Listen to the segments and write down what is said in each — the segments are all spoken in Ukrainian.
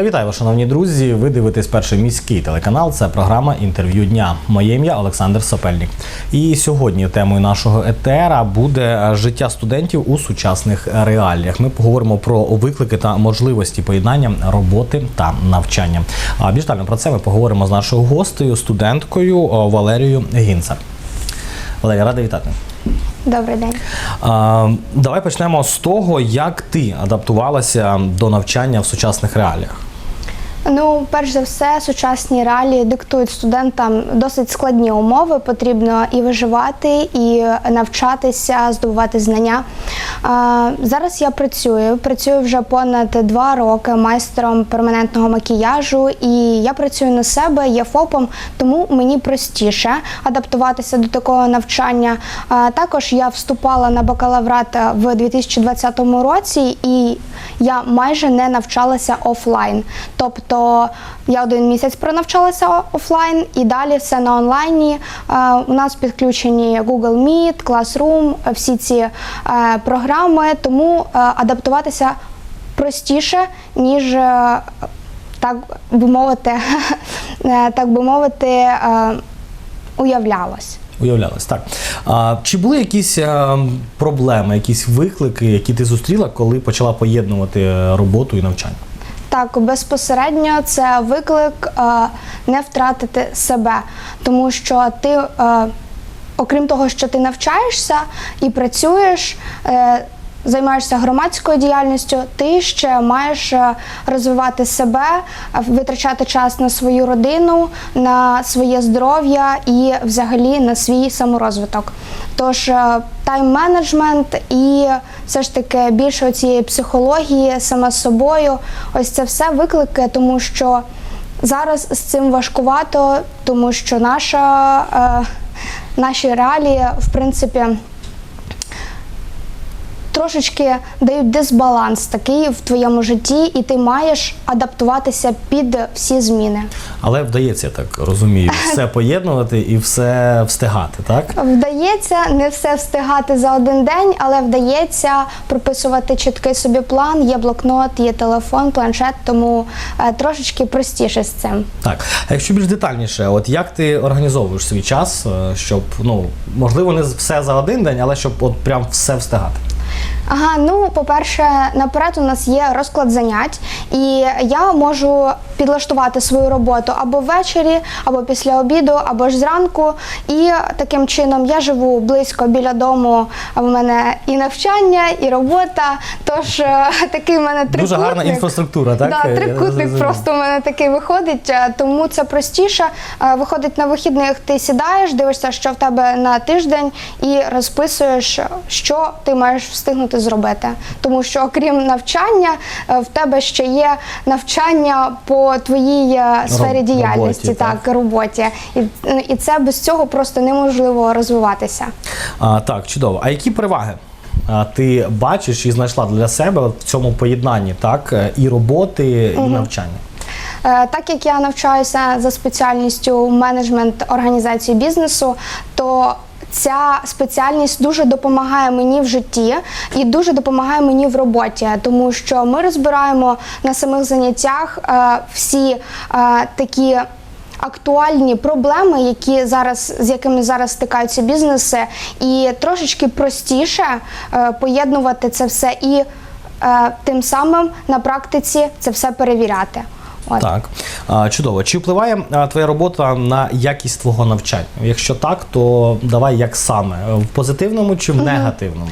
Я вітаю вас, шановні друзі. Ви дивитесь перший міський телеканал. Це програма інтерв'ю дня. Моє ім'я Олександр Сапельник. І сьогодні темою нашого етера буде життя студентів у сучасних реаліях. Ми поговоримо про виклики та можливості поєднання роботи та навчання. А більш детально про це ми поговоримо з нашою гостею, студенткою Валерією Гінцер. Валерія, рада вітати. Добрий день. А, давай почнемо з того, як ти адаптувалася до навчання в сучасних реаліях. Ну, перш за все, сучасні реалії диктують студентам досить складні умови. Потрібно і виживати, і навчатися, здобувати знання. Зараз я працюю. Працюю вже понад два роки майстером перманентного макіяжу, і я працюю на себе, є ФОПом, тому мені простіше адаптуватися до такого навчання. Також я вступала на бакалаврат в 2020 році, і я майже не навчалася офлайн. Тобто я один місяць пронавчалася офлайн і далі все на онлайні. Е, У нас підключені Google Meet, Classroom, всі ці е, програми, тому е, адаптуватися простіше, ніж так би мовити, так би мовити, уявлялось. Уявлялось, так. А, чи були якісь а, проблеми, якісь виклики, які ти зустріла, коли почала поєднувати роботу і навчання? Так, безпосередньо це виклик е, не втратити себе, тому що ти, е, окрім того, що ти навчаєшся і працюєш, е, займаєшся громадською діяльністю, ти ще маєш е, розвивати себе, е, витрачати час на свою родину, на своє здоров'я і взагалі на свій саморозвиток. Тож е, тайм-менеджмент і все ж таки більше цієї психології саме з собою, ось це все виклики, тому що зараз з цим важкувато, тому що наша, наші реалії, в принципі, трошечки дають дисбаланс такий в твоєму житті, і ти маєш адаптуватися під всі зміни. Але вдається, я так розумію, все поєднувати і все встигати, так? Вдається не все встигати за один день, але вдається прописувати чіткий собі план. Є блокнот, є телефон, планшет, тому е, трошечки простіше з цим. Так. А якщо більш детальніше, от як ти організовуєш свій час, е, щоб ну можливо не все за один день, але щоб от прям все встигати? Ага, ну по-перше, наперед у нас є розклад занять, і я можу підлаштувати свою роботу або ввечері, або після обіду, або ж зранку. І таким чином я живу близько біля дому. а В мене і навчання, і робота. Тож е, такий в мене трикутник. Дуже гарна інфраструктура, так? Да, трикутник просто у мене такий виходить, е, тому це простіше. Е, Виходить на вихідних, ти сідаєш, дивишся, що в тебе на тиждень, і розписуєш, що ти маєш встигнути зробити. Тому що, окрім навчання, е, в тебе ще є навчання по твоїй е, сфері Роб- діяльності, роботі, так, так. роботі. І, і це без цього просто неможливо розвиватися. А, так, чудово. А які переваги? Ти бачиш і знайшла для себе в цьому поєднанні, так, е, і роботи, і навчання. Е, Так як я навчаюся за спеціальністю менеджмент організації бізнесу, то Ця спеціальність дуже допомагає мені в житті і дуже допомагає мені в роботі, тому що ми розбираємо на самих заняттях е, всі е, такі актуальні проблеми, які зараз з якими зараз стикаються бізнеси, і трошечки простіше е, поєднувати це все і е, тим самим на практиці це все перевіряти. От. Так, чудово. Чи впливає твоя робота на якість твого навчання? Якщо так, то давай як саме в позитивному чи в негативному?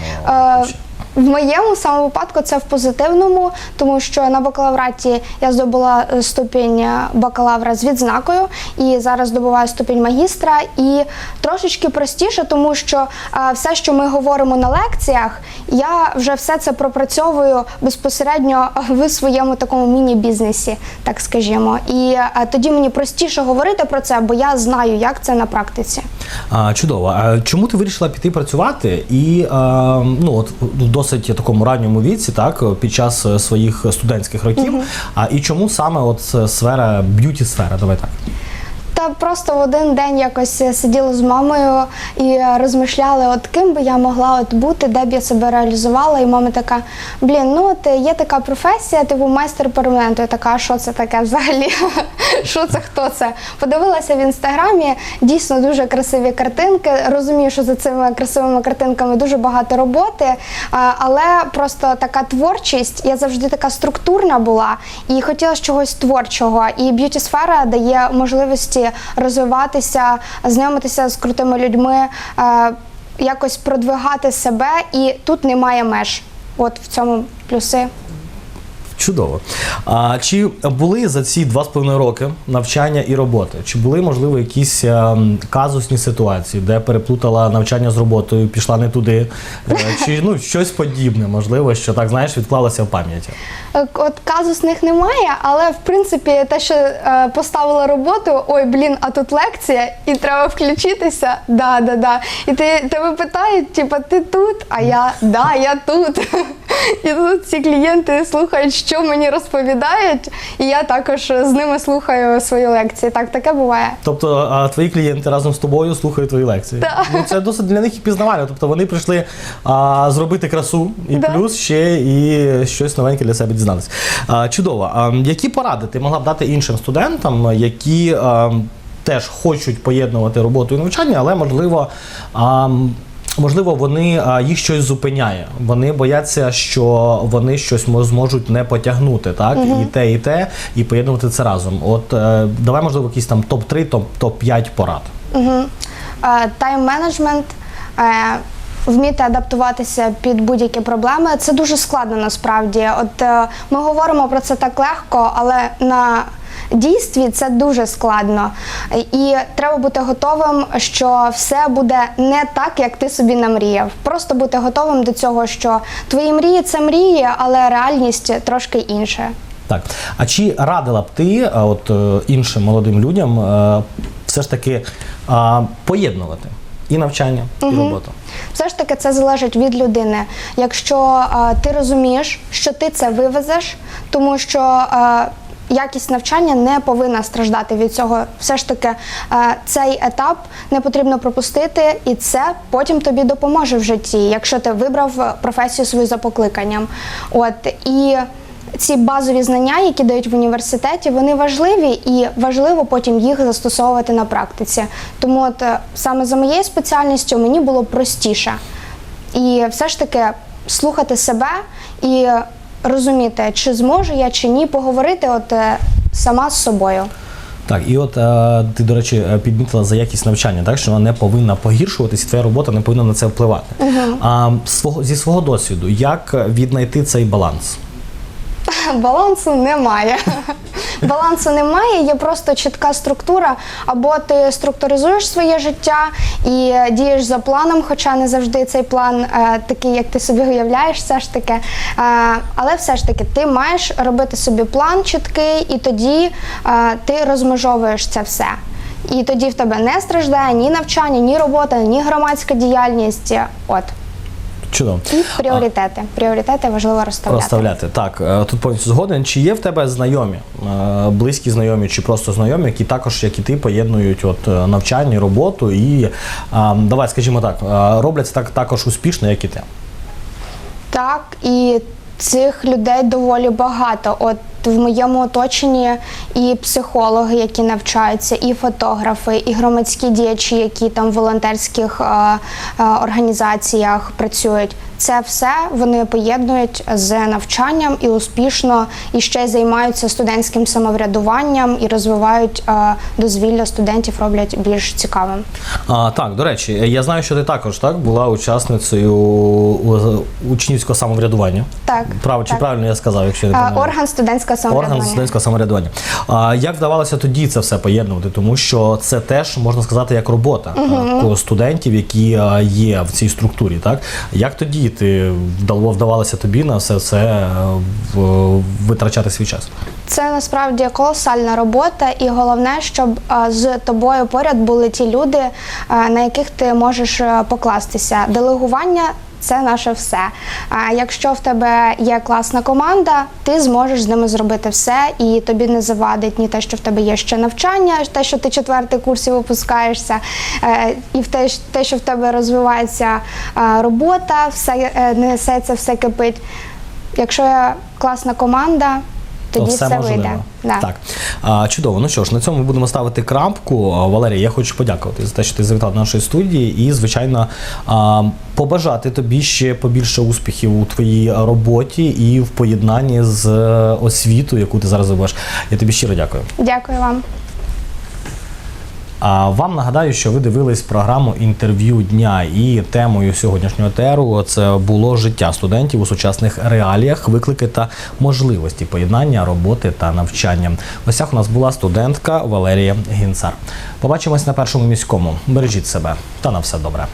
Ключі? В моєму саме випадку це в позитивному, тому що на бакалавраті я здобула е, ступінь е, бакалавра з відзнакою і зараз здобуваю ступінь магістра. І трошечки простіше, тому що е, все, що ми говоримо на лекціях, я вже все це пропрацьовую безпосередньо в своєму такому міні-бізнесі, так скажімо. І тоді мені простіше говорити про це, бо я знаю, як це на практиці. А, чудово. А чому ти вирішила піти працювати і а, ну от в досить такому ранньому віці, так під час е, своїх студентських років? А і чому саме от е, сфера б'юті сфера? Давай так. Та просто в один день якось сиділи з мамою і розмишляли, от ким би я могла от бути, де б я себе реалізувала. І мама така: блін, ну от є така професія, типу майстер перманенту. Я така, «А що це таке взагалі? Що це, хто це? Подивилася в інстаграмі, дійсно дуже красиві картинки. Розумію, що за цими красивими картинками дуже багато роботи, але просто така творчість, я завжди така структурна була і хотіла чогось творчого. І б'юті сфера дає можливості розвиватися, знайомитися з крутими людьми, е, якось продвигати себе, і тут немає меж. От в цьому плюси. Чудово. А чи були за ці два з половиною роки навчання і роботи? Чи були можливо якісь ем, казусні ситуації, де переплутала навчання з роботою, пішла не туди? Е, Чи ну щось подібне, можливо, що так знаєш, відклалося в пам'яті? Е, От казусних немає, але в принципі те, що е, поставила роботу, ой, блін, а тут лекція, і треба включитися. Да, да, да. І ти тебе питають, типа, ти тут? А я да, я тут. І тут ці клієнти слухають, що мені розповідають, і я також з ними слухаю свої лекції. Так, таке буває. Тобто а, твої клієнти разом з тобою слухають твої лекції. Так. Ну, це досить для них і пізнавально. Тобто вони прийшли а, зробити красу і Да. плюс ще і щось новеньке для себе дізнатися. А, чудово. А, які поради ти могла б дати іншим студентам, які а, теж хочуть поєднувати роботу і навчання, але можливо. А, Можливо, вони а, їх щось зупиняє. Вони бояться, що вони щось зможуть не потягнути, так і те, і те, і поєднувати це разом. От е, давай, можливо, якісь там топ 3 топ топ 5 порад. Угу. Тайм-менеджмент. Вміти адаптуватися під будь-які проблеми це дуже складно насправді. От е, ми говоримо про це так легко, але на дійстві це дуже складно. І треба бути готовим, що все буде не так, як ти собі намріяв. Просто бути готовим до цього, що твої мрії це мрії, але реальність трошки інша. Так, а чи радила б ти а, от е, іншим молодим людям е, все ж таки поєднувати і навчання, і роботу? Все ж таки це залежить від людини. Якщо е, ти розумієш, що ти це вивезеш, тому що е, якість навчання не повинна страждати від цього. Все ж таки, е, цей етап не потрібно пропустити, і це потім тобі допоможе в житті, якщо ти вибрав е, професію свою за покликанням. От і ці базові знання, які дають в університеті, вони важливі і важливо потім їх застосовувати на практиці. Тому от е, саме за моєю спеціальністю мені було простіше. І все ж таки слухати себе і розуміти, чи зможу я чи ні, поговорити от е, сама з собою. Так, і от е, ти, до речі, е, підмітила за якість навчання, так що вона не повинна погіршуватись, і твоя робота не повинна на це впливати. А свого зі свого досвіду, як віднайти цей баланс? Балансу немає. Балансу немає, є просто чітка структура. Або ти структуризуєш своє життя і е, дієш за планом, хоча не завжди цей план е, такий, як ти собі уявляєш, все ж таки. Е, але все ж таки ти маєш робити собі план чіткий, і тоді е, ти розмежовуєш це все. І тоді в тебе не страждає ні навчання, ні робота, ні громадська діяльність. От. Чудово. І пріоритети. Пріоритети важливо розставляти. Розставляти. Так, е, тут повністю згоден. Чи є в тебе знайомі, е, близькі знайомі, чи просто знайомі, які також, як і ти, поєднують от е, навчання, роботу і давай, скажімо так, роблять це так також успішно, як і ти. Так, і цих людей доволі багато. От в моєму оточенні і психологи, які навчаються, і фотографи, і громадські діячі, які там в волонтерських е, е, організаціях працюють. Це все вони поєднують з навчанням і успішно і ще й займаються студентським самоврядуванням і розвивають е, дозвілля студентів, роблять більш цікавим. А, так, до речі, я знаю, що ти також так була учасницею учнівського самоврядування. Так, Прав, чи так. правильно я сказав, якщо я не помиляюсь? Орган студентського самоврядування. Орган студентського самоврядування. А як вдавалося тоді це все поєднувати? Тому що це теж можна сказати як робота uh студентів, які а, є в цій структурі. Так як тоді ти вдало вдавалося тобі на все це е, в- витрачати свій час? Це насправді колосальна робота, і головне, щоб а, з тобою поряд були ті люди, а, на яких ти можеш е, покластися. Делегування це наше все. А якщо в тебе є класна команда, ти зможеш з ними зробити все, і тобі не завадить ні те, що в тебе є ще навчання, те, що ти четвертий курсі випускаєшся, е, і в те, що- те, що в тебе розвивається е, робота, все е, несеться, все кипить. Якщо є класна команда, То тоді все, можливо. вийде. Да. Так. А, чудово. Ну що ж, на цьому ми будемо ставити крапку. Валерія, я хочу подякувати за те, що ти завітав до нашої студії, і, звичайно, а, побажати тобі ще побільше успіхів у твоїй роботі і в поєднанні з е, освітою, яку ти зараз зробиш. Я тобі щиро дякую. Дякую вам. Вам нагадаю, що ви дивились програму інтерв'ю дня, і темою сьогоднішнього теру це було життя студентів у сучасних реаліях, виклики та можливості поєднання роботи та навчання. Гостях у нас була студентка Валерія Гінцар. Побачимось на першому міському. Бережіть себе та на все добре.